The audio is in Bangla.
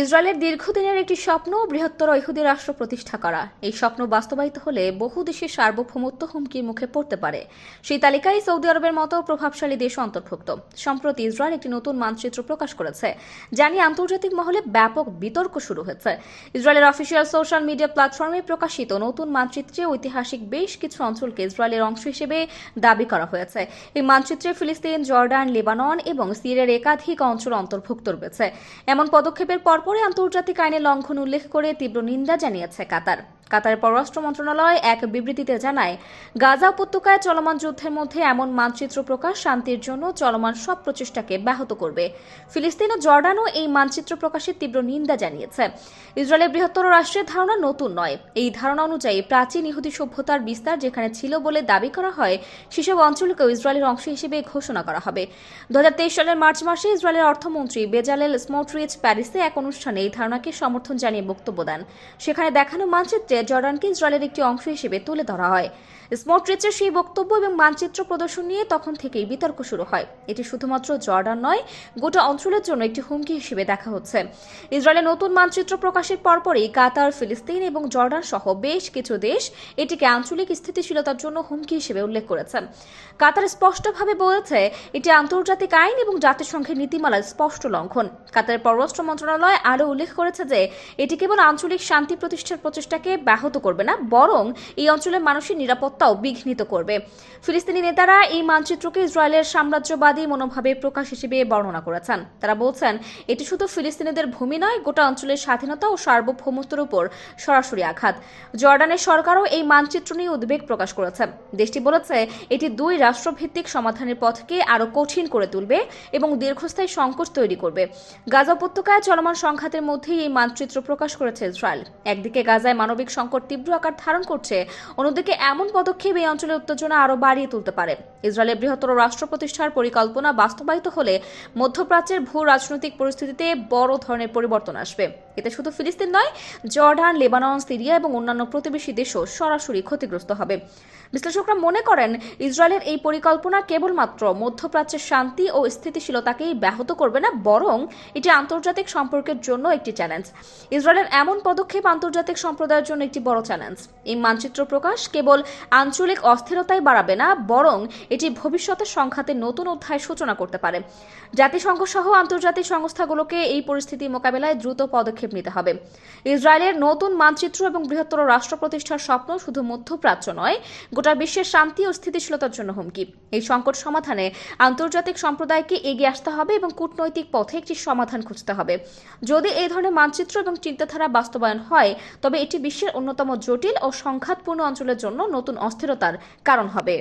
ইসরায়েলের দীর্ঘদিনের একটি স্বপ্ন বৃহত্তর ইহুদি রাষ্ট্র প্রতিষ্ঠা করা। এই স্বপ্ন বাস্তবায়িত হলে বহু দেশের সার্বভৌমত্ব হুমকির মুখে পড়তে পারে। সেই তালিকায় সৌদি আরবের মতো প্রভাবশালী দেশ অন্তর্ভুক্ত। সম্প্রতি ইসরায়েল একটি নতুন মানচিত্র প্রকাশ করেছে, যা নিয়ে আন্তর্জাতিক মহলে ব্যাপক বিতর্ক শুরু হয়েছে। ইসরায়েলের অফিসিয়াল সোশ্যাল মিডিয়া প্ল্যাটফর্মে প্রকাশিত নতুন মানচিত্রে ঐতিহাসিক বেশ কিছু অঞ্চলকে ইসরায়েলের অংশ হিসেবে দাবি করা হয়েছে। এই মানচিত্রে ফিলিস্তিন, জর্ডান, লেবানন এবং সিরিয়ার একাধিক অঞ্চল অন্তর্ভুক্ত রয়েছে। এমন পদক্ষেপের পরপরই আন্তর্জাতিক আইনে লঙ্ঘন উল্লেখ করে তীব্র নিন্দা জানিয়েছে কাতার। কাতারের পররাষ্ট্র মন্ত্রণালয় এক বিবৃতিতে জানায়, গাজা উপত্যকায় চলমান যুদ্ধের মধ্যে এমন মানচিত্র প্রকাশ শান্তির জন্য চলমান সব প্রচেষ্টাকে ব্যাহত করবে। ফিলিস্তিন ও জর্ডানও এই মানচিত্র প্রকাশের তীব্র নিন্দা জানিয়েছে। ইসরায়েলের বৃহত্তর রাষ্ট্রের ধারণা নতুন নয়। এই ধারণা অনুযায়ী প্রাচীন ইহুদি সভ্যতার বিস্তার যেখানে ছিল বলে দাবি করা হয়, সেসব অঞ্চলকেও ইসরায়েলের অংশ হিসেবে ঘোষণা করা হবে। দু হাজার তেইশ সালের মার্চ মাসে ইসরায়েলের অর্থমন্ত্রী বেজালেল স্মোটরিচ প্যারিসে এক অনুষ্ঠানে এই ধারণাকে সমর্থন জানিয়ে বক্তব্য দেন। সেখানে দেখানো মানচিত্রে জর্ডানকে ইসরায়েলের একটি অংশ হিসেবে তুলে ধরা হয়। স্মোটরিচের সেই বক্তব্য এবং মানচিত্র প্রদর্শন নিয়ে তখন থেকেই বিতর্ক শুরু হয়। এটি শুধুমাত্র জর্ডান নয়, গোটা অঞ্চলের জন্য একটি হুমকি হিসেবে দেখা হচ্ছে। ইসরায়েলের নতুন মানচিত্র প্রকাশের পরপরই কাতার, ফিলিস্তিন এবং জর্ডান সহ বেশ কিছু দেশ এটিকে আঞ্চলিক স্থিতিশীলতার জন্য হুমকি হিসেবে উল্লেখ করেছে কাতার স্পষ্টভাবে বলেছে, এটি আন্তর্জাতিক আইন এবং জাতিসংঘের নীতিমালার স্পষ্ট লঙ্ঘন। কাতারের পররাষ্ট্র মন্ত্রণালয় আরও উল্লেখ করেছে যে, এটি কেবল আঞ্চলিক শান্তি প্রতিষ্ঠার প্রচেষ্টাকে ব্যাহত করবে না, বরং এই অঞ্চলের মানুষের নিরাপত্তাও বিঘ্নিত করবে। ফিলিস্তিনি নেতারা এই মানচিত্রকে ইসরায়েলের সাম্রাজ্যবাদী মনোভাবে প্রকাশ হিসেবে বর্ণনা করেছেন। তারা বলছেন, এটি শুধু ফিলিস্তিনিদের ভূমি নয়, গোটা অঞ্চলের স্বাধীনতা ও সার্বভৌমত্বের উপর সরাসরি আঘাত। জর্ডানের সরকারও এই মানচিত্র নিয়ে উদ্বেগ প্রকাশ করেছে। দেশটি বলেছে, এটি দুই রাষ্ট্রভিত্তিক সমাধানের পথকে আরও কঠিন করে তুলবে এবং দীর্ঘস্থায়ী সংকট তৈরি করবে। গাজা উপত্যকায় চলমান সংঘাতের মধ্যেই এই মানচিত্র প্রকাশ করেছে ইসরায়েল। একদিকে গাজায় মানবিক সংকট তীব্র আকার ধারণ করছে। অন্যদিকে এমন পদক্ষেপ এই অঞ্চলের উত্তেজনা আরও বাড়িয়ে তুলতে পারে। ইসরায়েলের বৃহত্তর রাষ্ট্র প্রতিষ্ঠার পরিকল্পনা বাস্তবায়িত হলে মধ্যপ্রাচ্যের ভূ রাজনৈতিক পরিস্থিতিতে বড় ধরনের পরিবর্তন আসবে। এতে শুধু ফিলিস্তিন নয়, জর্ডান, লেবানন, সিরিয়া এবং অন্যান্য প্রতিবেশী দেশও সরাসরি ক্ষতিগ্রস্ত হবে। বিশ্লেষকরা মনে করেন, ইসরায়েলের এই পরিকল্পনা কেবলমাত্র মধ্যপ্রাচ্যের শান্তি ও স্থিতিশীলতাকেই ব্যাহত করবে না, বরং এটি আন্তর্জাতিক সম্পর্কের জন্য একটি চ্যালেঞ্জ ইসরায়েলের এমন পদক্ষেপ আন্তর্জাতিক সম্প্রদায়ের জন্য একটি বড় চ্যালেঞ্জ এই মানচিত্র প্রকাশ কেবল আঞ্চলিক অস্থিরতাই বাড়াবে না, বরং এটি ভবিষ্যতের সংঘাতের নতুন অধ্যায়ের সূচনা করতে পারে। জাতিসংঘ সহ আন্তর্জাতিক সংস্থাগুলোকে এই পরিস্থিতি মোকাবেলায় দ্রুত পদক্ষেপ নিতে হবে। ইসরায়েলের নতুন মানচিত্র এবং বৃহত্তর রাষ্ট্র প্রতিষ্ঠার স্বপ্ন শুধু মধ্যপ্রাচ্য নয় গোটা বিশ্বের শান্তি ও স্থিতিশীলতার জন্য হুমকি। এই সংকট সমাধানে আন্তর্জাতিক সম্প্রদায়কে এগিয়ে আসতে হবে এবং কূটনৈতিক পথে একটি সমাধান খুঁজতে হবে। যদি এই ধরনের মানচিত্র এবং চিন্তাধারা বাস্তবায়ন হয়, তবে এটি বিশ্বের অন্যতম জটিল ও সংঘাতপূর্ণ অঞ্চলের জন্য নতুন অস্থিরতার কারণ হবে।